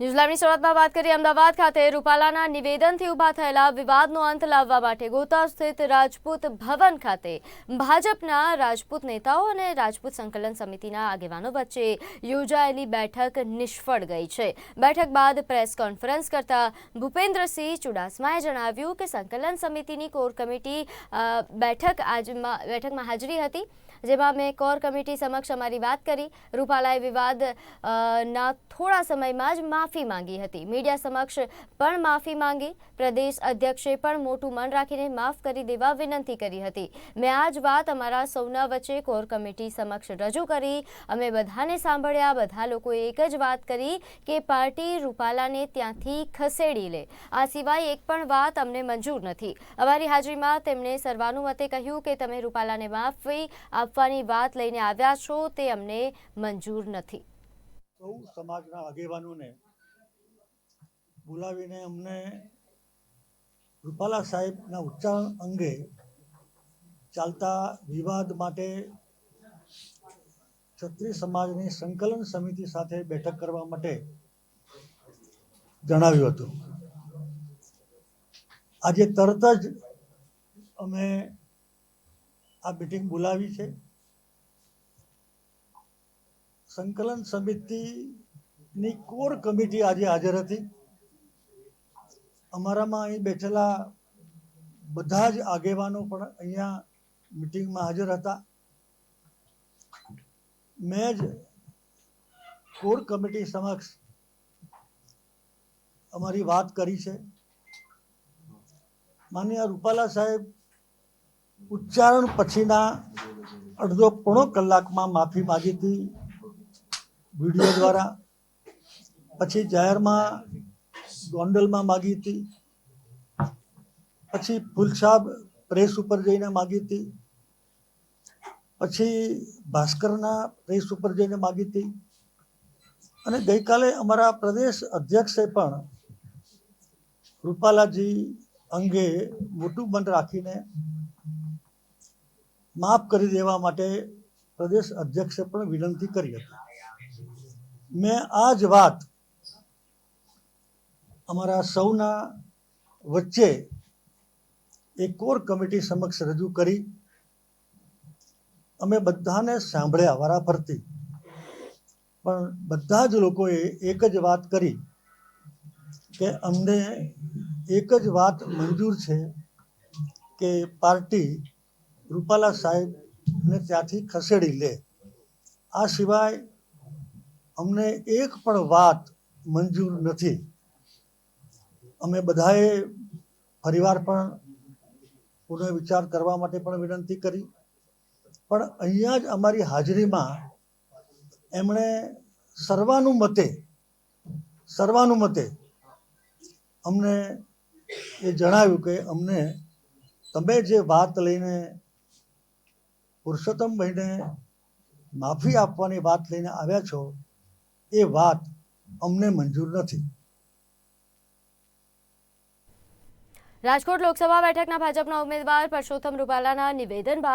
ન્યૂઝીલેન્ડની શરૂઆતમાં વાત કરીએ અમદાવાદ ખાતે. રૂપાલાના નિવેદનથી ઊભા થયેલા વિવાદનો અંત લાવવા માટે ગોતા સ્થિત રાજપૂત ભવન ખાતે ભાજપના રાજપૂત નેતાઓ અને રાજપૂત સંકલન સમિતિના આગેવાનો વચ્ચે યોજાયેલી બેઠક નિષ્ફળ ગઈ છે. બેઠક બાદ પ્રેસ કોન્ફરન્સ કરતા ભૂપેન્દ્રસિંહ ચુડાસમાએ જણાવ્યું કે સંકલન સમિતિની કોર કમિટી બેઠક આજમાં, બેઠકમાં હાજરી હતી, જેમાં મેં કોર કમિટી સમક્ષ અમારી વાત કરી. રૂપાલાએ વિવાદ ના થોડા સમયમાં જ માફી માંગી હતી. મીડિયા સમક્ષ પણ માફી માંગી, પ્રદેશ અધ્યક્ષે પણ મોટું મન રાખીને માફ કરી દેવા વિનંતી કરી હતી. મેં આ જ વાત અમારા સૌના વચ્ચે કોર કમિટી સમક્ષ રજૂ કરી. અમે બધાને સાંભળ્યા, બધા લોકોએ એક જ વાત કરી કે પાર્ટી રૂપાલાને ત્યાંથી ખસેડી લે. આ સિવાય એક પણ વાત અમને મંજૂર નથી. અમારી હાજરીમાં તેમણે સર્વાનુમતે કહ્યું કે તમે રૂપાલાને માફી આપવાની વાત લઈને આવ્યા છો, તે અમને મંજૂર નથી. સમાજના આગેવાનોને બોલાવીને અમને રૂપાલા સાહેબના ઉચ્ચારણ અંગે ચાલતા વિવાદ માટે ક્ષત્રિય સમાજની સંકલન સમિતિ સાથે બેઠક કરવા માટે જણાવ્યું હતું. આજે તરત જ અમે આ મિટિંગ બોલાવી છે. સંકલન સમિતિની કોર કમિટી આજે હાજર હતી. અમારામાં અહીં બેઠેલા બધા જ આગેવાનો પણ અહીંયા મિટિંગમાં હાજર હતા. મેં જ કોર કમિટી સમક્ષ અમારી વાત કરી છે. માનનીય રૂપાલા સાહેબ, ઉચ્ચારણ પછીના અડધો પોણો કલાકમાં માફી માગી હતી વીડિયો દ્વારા. પછી જાહેરમાં ગોંડલમાં માગી હતી. પછી ફુલસાબ પ્રેસ ઉપર જઈને માગી હતી. પછી ભાસ્કરના પ્રેસ ઉપર જઈને માગી હતી. અને ગઈકાલે અમારા પ્રદેશ અધ્યક્ષે પણ રૂપાલાજી અંગે મોટું મન રાખીને માફ કરી દેવા માટે પ્રદેશ અધ્યક્ષે પણ વિનંતી કરી હતી. મેં આ જ વાત અમારા સૌના વચ્ચે એક કોર કમિટી સમક્ષ રજૂ કરી. અમે બધાને સાંભળ્યા વારાફરતી. પણ બધા જ લોકોએ એક જ વાત કરી કે અમને એક જ વાત મંજૂર છે કે પાર્ટી રૂપાલા સાહેબને ત્યાંથી ખસેડી લે. આ સિવાય અમને એક પણ વાત મંજૂર નથી. અમે બધાએ ફરીવાર પણ પુનઃવિચાર કરવા માટે પણ વિનંતી કરી. પણ અહીંયા જ અમારી હાજરીમાં એમણે સર્વાનુમતે સર્વાનુમતે અમને એ જણાવ્યું કે અમને તમે જે વાત લઈને પુરુષોત્તમભાઈને માફી આપવાની વાત લઈને આવ્યા છો, એ વાત અમને મંજૂર નથી. રાજકોટ લોકસભા બેઠકના ભાજપના ઉમેદવાર પરસોત્તમ રૂપાલાના નિવેદન